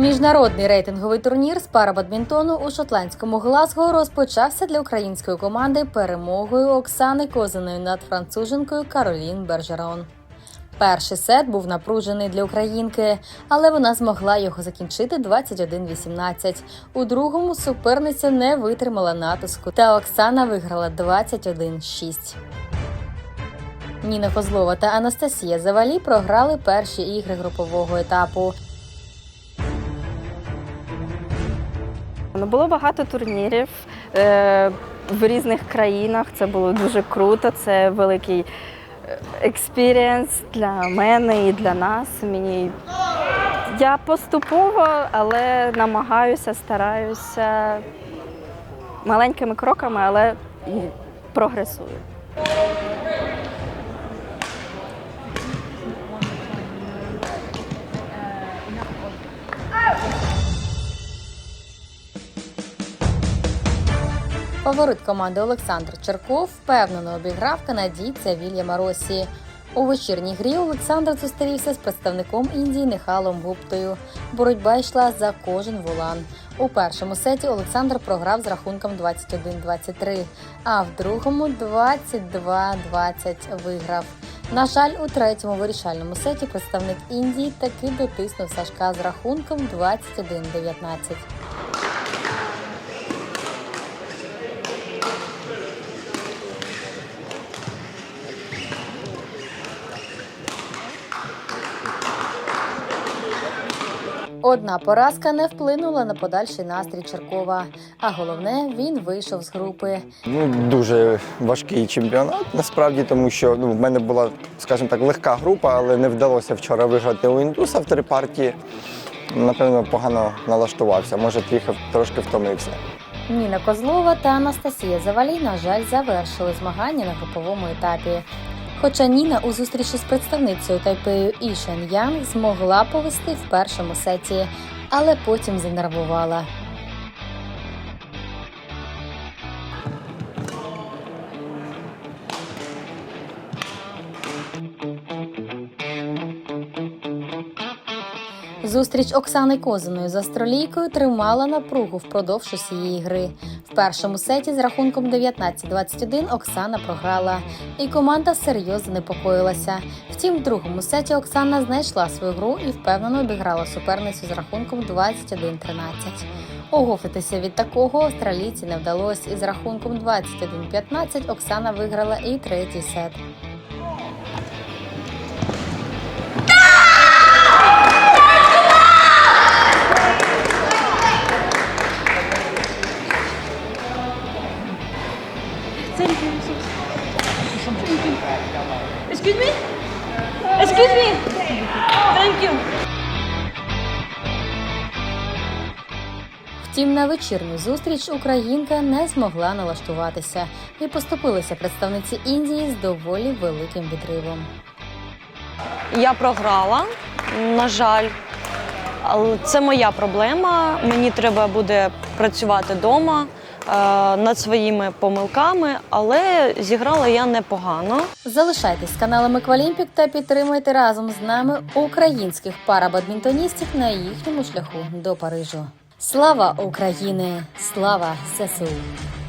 Міжнародний рейтинговий турнір з парабадмінтону у шотландському Глазго розпочався для української команди перемогою Оксани Козиної над француженкою Каролін Бержерон. Перший сет був напружений для українки, але вона змогла його закінчити 21-18. У другому суперниця не витримала натиску, та Оксана виграла 21-6. Ніна Козлова та Анастасія Завалі програли перші ігри групового етапу. Ну, було багато турнірів е, в різних країнах. Це було дуже круто. Це великий е, експірієнс для мене і для нас. Мені я поступово, але намагаюся, стараюся маленькими кроками, але прогресую. Фаворит команди Олександр Черков впевнено обіграв канадійця Вільяма Росі. У вечірній грі Олександр зустрівся з представником Індії Нехалом Гуптою. Боротьба йшла за кожен волан. У першому сеті Олександр програв з рахунком 21-23, а в другому 22-20 виграв. На жаль, у третьому вирішальному сеті представник Індії таки дотиснув Сашка з рахунком 21-19. Одна поразка не вплинула на подальший настрій Черкова. А головне, він вийшов з групи. Ну, дуже важкий чемпіонат, насправді, тому що ну, в мене була, скажімо так, легка група, але не вдалося вчора виграти у індуса в три партії. Напевно, погано налаштувався, може, трохи трошки втомився. Ніна Козлова та Анастасія Завалій, на жаль, завершили змагання на груповому етапі. Хоча Ніна у зустрічі з представницею Тайпею Ішен Янг змогла повести в першому сеті, але потім занервувала. Зустріч Оксани Козиної з австралійкою тримала напругу впродовж усієї гри. В першому сеті з рахунком 19-21 Оксана програла, і команда серйозно непокоїлася. Втім, в другому сеті Оксана знайшла свою гру і впевнено обіграла суперницю з рахунком 21-13. Оговтатися від такого австралійці не вдалося, і з рахунком 21-15 Оксана виграла і третій сет. Excuse me? Excuse me? Thank you. Втім, на вечірню зустріч українка не змогла налаштуватися і поступилася представниці Індії з доволі великим відривом. Я програла, на жаль. Але це моя проблема. Мені треба буде працювати вдома над своїми помилками, але зіграла я непогано. Залишайтесь з каналом та підтримуйте разом з нами українських парабадмінтоністів на їхньому шляху до Парижу. Слава Україні! Слава ЗСУ!